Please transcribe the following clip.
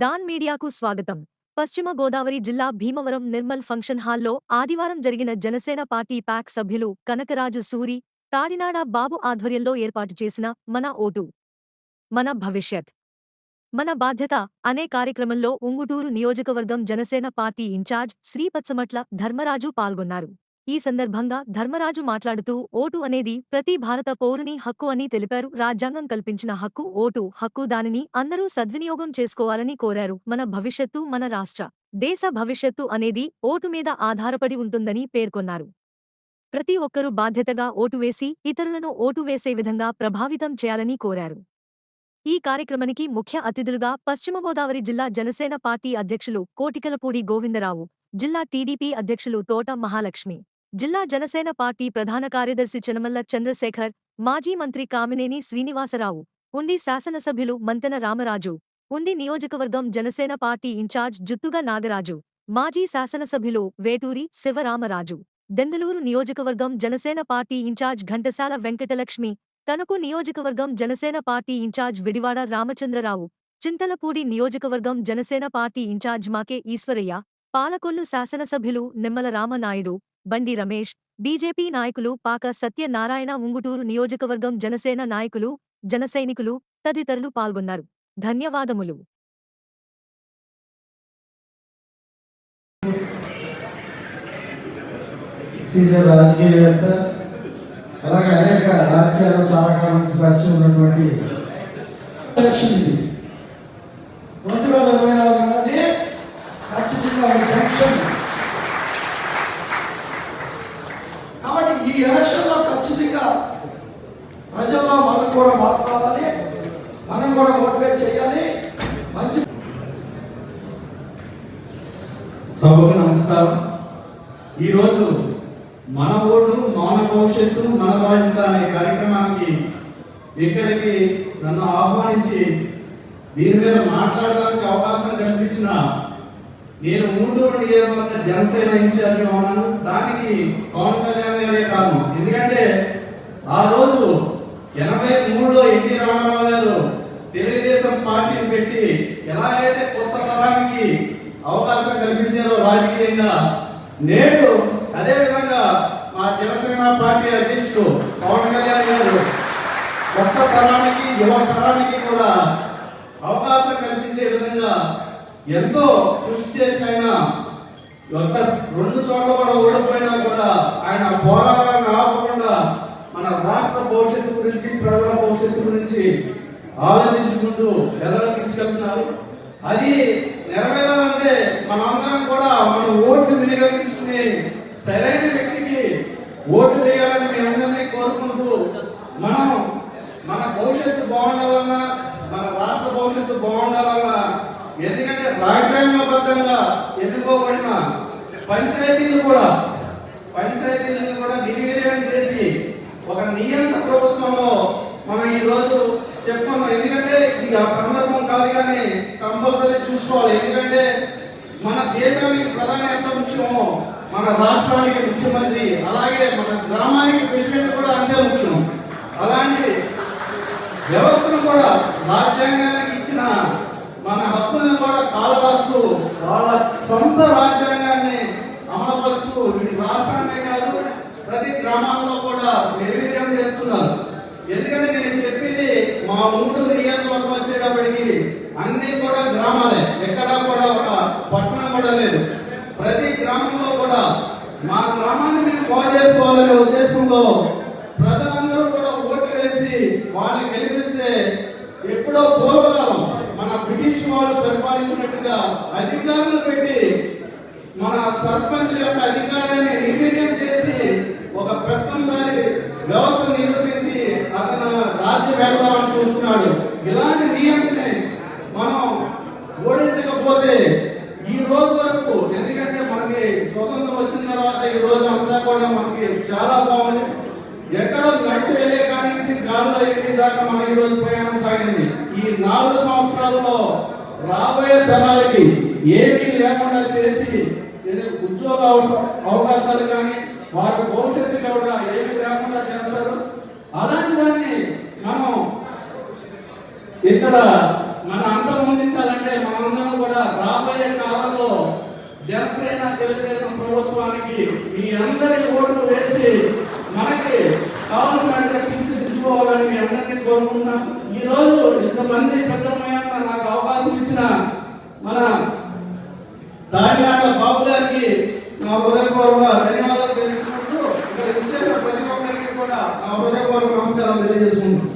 దాన్ మీడియాకు స్వాగతం. పశ్చిమ గోదావరి జిల్లా భీమవరం నిర్మల్ ఫంక్షన్ హాల్లో ఆదివారం జరిగిన జనసేన పార్టీ ప్యాక్ సభ్యులు కనకరాజు సూరి తాడినాడ బాబు ఆధ్వర్యంలో ఏర్పాటు చేసిన మన ఓటు మన భవిష్యత్ మన బాధ్యత అనే కార్యక్రమంలో ఉంగుటూరు నియోజకవర్గం జనసేన పార్టీ ఇన్ఛార్జ్ శ్రీపత్సమట్ల ధర్మరాజు పాల్గొన్నారు. ఈ సందర్భంగా ధర్మరాజు మాట్లాడుతూ ఓటు అనేది ప్రతి భారత పౌరుని హక్కు అని తెలిపారు. రాజ్యాంగం కల్పించిన హక్కు ఓటు హక్కు దానిని అందరూ సద్వినియోగం చేసుకోవాలని కోరారు. మన భవిష్యత్తు మన రాష్ట్ర దేశ భవిష్యత్తు అనేది ఓటు మీద ఆధారపడి ఉంటుందని పేర్కొన్నారు. ప్రతి ఒక్కరూ బాధ్యతగా ఓటు వేసి ఇతరులను ఓటు వేసే విధంగా ప్రభావితం చేయాలని కోరారు. ఈ కార్యక్రమానికి ముఖ్య అతిథులుగా పశ్చిమ గోదావరి జిల్లా జనసేన పార్టీ అధ్యక్షులు కోటికలపూడి గోవిందరావు జిల్లా టీడీపీ అధ్యక్షులు తోట మహాలక్ష్మి జిల్లా జనసేన పార్టీ ప్రధాన కార్యదర్శి చెనమల్ల చంద్రశేఖర్ మాజీ మంత్రి కామినేని శ్రీనివాసరావు ఉండి శాసనసభ్యులు మంతెన రామరాజు ఉండి నియోజకవర్గం జనసేన పార్టీ ఇన్ఛార్జ్ జుత్తుగా నాగరాజు మాజీ శాసనసభ్యులు వేటూరి శివరామరాజు దెందలూరు నియోజకవర్గం జనసేన పార్టీ ఇన్ఛార్జ్ ఘంటసాల వెంకటలక్ష్మి తణుకు నియోజకవర్గం జనసేన పార్టీ ఇన్ఛార్జ్ విడివాడ రామచంద్రరావు చింతలపూడి నియోజకవర్గం జనసేన పార్టీ ఇన్ఛార్జ్ మాకే ఈశ్వరయ్య పాలకొల్లు శాసనసభ్యులు నిమ్మల రామనాయుడు బండి రమేష్ బీజేపీ నాయకులు పాక సత్యనారాయణ ఉంగుటూరు నియోజకవర్గం జనసేన నాయకులు జనసైనికులు తదితరులు పాల్గొన్నారు. ధన్యవాదములు. రాజకీయవేత్త అలాగే అనేక రాజకీయాల్లో చాలా కాలం నుంచి పరిచయం ఉన్నటువంటి రెండు వేల ఇరవై నాలుగు అన్నది ఖచ్చితంగా ఒక జంక్షన్ కాబట్టి ఈ ఎలక్షన్లో ఖచ్చితంగా ప్రజల్లో మనం కూడా మార్పు రావాలి మనం కూడా మోటివేట్ చేయాలి. మంచి సభకు నమస్కారం. ఈరోజు మన ఓటు మన భవిష్యత్తు మన బాధ్యత అనే కార్యక్రమానికి ఇక్కడికి నన్ను ఆహ్వానించి దీని మీద మాట్లాడడానికి అవకాశం కల్పించిన నేను మూడూరు నియోజకవర్గ జనసేన ఇన్ఛార్జిగా ఉన్నాను దానికి పవన్ కళ్యాణ్ గారే కారణం. ఎందుకంటే ఆ రోజు ఎనభై మూడులో ఎన్టీ రామారావు గారు తెలుగుదేశం పార్టీని పెట్టి ఎలాగైతే కొత్త తరానికి అవకాశం కల్పించారో రాజకీయంగా నేడు అదే విధంగా మా జనసేన పార్టీ అధ్యక్షుడు పవన్ కళ్యాణ్ గారు కొత్త తరానికి యువ తరానికి కూడా ఎంతో కృషి చేసి ఆయన ఒక రెండు చోట్ల కూడా ఓడిపోయినా కూడా ఆయన పోరాటాన్ని ఆపకుండా మన రాష్ట్ర భవిష్యత్తు గురించి ప్రజల భవిష్యత్తు గురించి ఆలోచించుకుంటూ ఎదర తీసుకెళ్తున్నారు. అది నెరవేరాలంటే మనందరం కూడా మన ఓటు వినియోగించుకుని సరైన వ్యక్తికి ఓటు వేయాలని మీ అందరినీ కోరుకుంటూ మనం మన భవిష్యత్తు బాగుండాలన్నా మన రాష్ట్ర భవిష్యత్తు బాగుండాలన్నా ఎందుకంటే రాజ్యాంగబద్ధంగా ఎన్నుకోబడిన పంచాయతీలు కూడా పంచాయతీలను కూడా నిర్వీర్యం చేసి ఒక నియంత ప్రభుత్వంలో మనం ఈ రోజు చెప్పుకున్నాం. ఎందుకంటే ఇది ఆ సందర్భం కాదు కానీ కంపల్సరీ చూసుకోవాలి. ఎందుకంటే మన దేశానికి ప్రధాని ఎంత ముఖ్యమో మన రాష్ట్రానికి ముఖ్యమంత్రి అలాగే మన గ్రామానికి ప్రెసిడెంట్ కూడా అంతే ముఖ్యం అలాంటి వ్యవస్థను కూడా రాజ్యాంగానికి ఇచ్చిన మన హక్కుల వాళ్ళ సొంత రాజ్యాంగాన్ని అమలుపరుస్తూ ఈ రాష్ట్రాన్నే కాదు ప్రతి గ్రామాల్లో కూడా నిర్వీర్యం చేస్తున్నారు. ఎందుకంటే నేను చెప్పింది మా ఊరు నియోజకవర్గం వచ్చేటప్పటికి అన్ని కూడా గ్రామాలే. ఎక్కడా కూడా ఒక పట్టణం కూడా లేదు. ప్రతి గ్రామంలో కూడా మా గ్రామాన్ని మేము బాగు చేసుకోవాలనే ఉద్దేశంతో ప్రజలందరూ కూడా ఓటు వేసి వాళ్ళని గెలిపిస్తే ఎప్పుడో పూర్వకాలం బ్రిటిష్ వాళ్ళు పరిపాలించినట్టుగా అధికారులు పెట్టి మన సర్పంచ్ యొక్క అధికారాన్ని నిర్వీర్యం చేసి ఒక పెత్తందారి వ్యవస్థ నిరూపించి అతను రాజ్య పెడదామని చూస్తున్నాడు. ఇలాంటి నియంత్రణ మనం ఓడించకపోతే ఈ రోజు వరకు ఎందుకంటే మనకి స్వతంత్రం వచ్చిన తర్వాత ఈ రోజు అంతా కూడా మనకి చాలా బాగుంది. ఎక్కడో నడిచేయలే వెళ్ళే కాడి నుంచి కారులో ఎక్కి దాకా మనం ఈరోజు ప్రయాణం సాగింది. ఈ నాలుగు సంవత్సరాలలో రాబోయే తరాలకి ఏమీ లేకుండా చేసి ఉద్యోగ అవకాశాలు కానీ వారి భవిష్యత్తు కూడా ఏమీ లేకుండా చేస్తారు. అలాంటి దాన్ని మనం ఇక్కడ మన అందం అందించాలంటే మనందరం కూడా రాబోయే కాలంలో జనసేన తెలుగుదేశం ప్రభుత్వానికి మీ అందరి ఓటు అందరినీ ఈరోజు ఇంతమంది పెద్దమయ్యాక నాకు అవకాశం ఇచ్చిన మన దానియాల బాబు గారికి నా హృదయపూర్వక ధన్యవాదాలు తెలుసుకుంటూ ఇక్కడ ఇచ్చేసిన ప్రతి ఒక్కరికి కూడా నా హృదయపూర్వక నమస్కారం తెలియజేసుకుంటున్నాను.